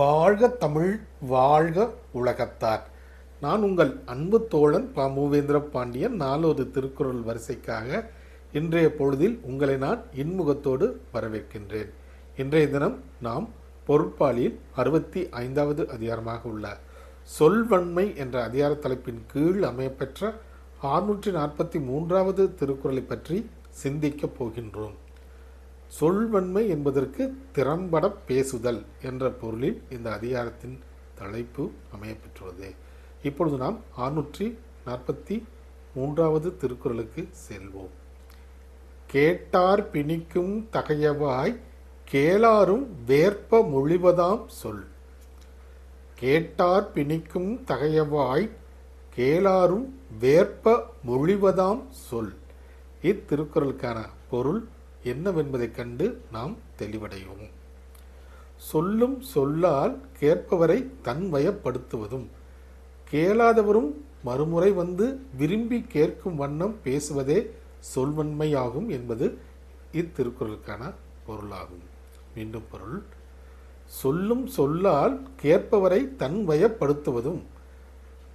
வாழ்க தமிழ் வாழ்க உலகத்தார். நான் உங்கள் அன்பு தோழன் ப. மூவேந்திர பாண்டியன். நாலாவது திருக்குறள் வரிசைக்காக இன்றைய பொழுதில் உங்களை நான் இன்முகத்தோடு வரவேற்கின்றேன். இன்றைய தினம் நாம் பொருட்பாலியில் அறுபத்தி ஐந்தாவது அதிகாரமாக உள்ள சொல்வன்மை என்ற அதிகார தலைப்பின் கீழ் அமையப்பெற்ற ஆறுநூற்றி நாற்பத்தி மூன்றாவது திருக்குறளை பற்றி சிந்திக்கப் போகின்றோம். சொல்வன்மை என்பதற்கு திறம்பட பேசுதல் என்ற பொருளில் இந்த அதிகாரத்தின் தலைப்பு அமையப்பெற்றுள்ளது. இப்பொழுது நாம் ஆறுநூற்றி நாற்பத்தி மூன்றாவது திருக்குறளுக்கு செல்வோம். கேட்டார் பிணிக்கும் தகையவாய் கேளாரும் வேற்ப மொழிவதாம் சொல். கேட்டார் பிணிக்கும் தகையவாய் கேளாரும் வேற்ப மொழிவதாம் சொல். இத்திருக்குறளுக்கான பொருள் என்னவென்பதைக் கண்டு நாம் தெளிவடைவோம். சொல்லும் சொல்லால் கேட்பவரை தன்வயப்படுத்துவதும் கேளாதவரும் மறுமுறை வந்து விரும்பி கேட்கும் வண்ணம் பேசுவதே சொல்வன்மையாகும் என்பது இத்திருக்குறளுக்கான பொருளாகும். மீண்டும் பொருள் சொல்லும் சொல்லால் கேட்பவரை தன்வயப்படுத்துவதும்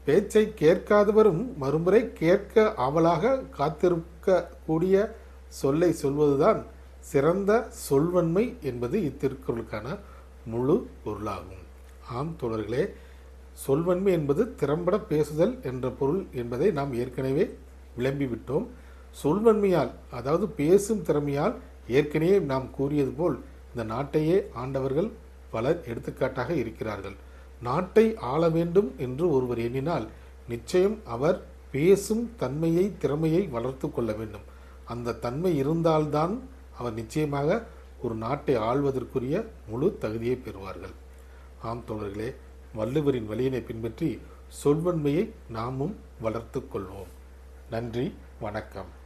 பேச்சை கேட்காதவரும் மறுமுறை கேட்க ஆவலாக காத்திருக்க கூடிய சொல்லை சொல்வதுதான் சிறந்த சொல்வன்மை என்பது இத்திருக்குறளுக்கான முழு பொருளாகும். ஆம் தோழர்களே சொல்வன்மை என்பது திறம்பட பேசுதல் என்ற பொருள் என்பதை நாம் ஏற்கனவே விளம்பிவிட்டோம். சொல்வன்மையால் அதாவது பேசும் திறமையால் ஏற்கனவே நாம் கூறியது போல் இந்த நாட்டையே ஆண்டவர்கள் பலர் எடுத்துக்காட்டாக இருக்கிறார்கள். நாட்டை ஆள வேண்டும் என்று ஒருவர் எண்ணினால் நிச்சயம் அவர் பேசும் தன்மையை திறமையை வளர்த்து கொள்ள வேண்டும். அந்த தன்மை இருந்தால்தான் அவர் நிச்சயமாக ஒரு நாட்டை ஆள்வதற்குரிய முழு தகுதியை பெறுவார்கள். ஆம் தோழர்களே வள்ளுவரின் வழியினை பின்பற்றி சொல்வன்மையை நாமும் வளர்த்து கொள்வோம். நன்றி வணக்கம்.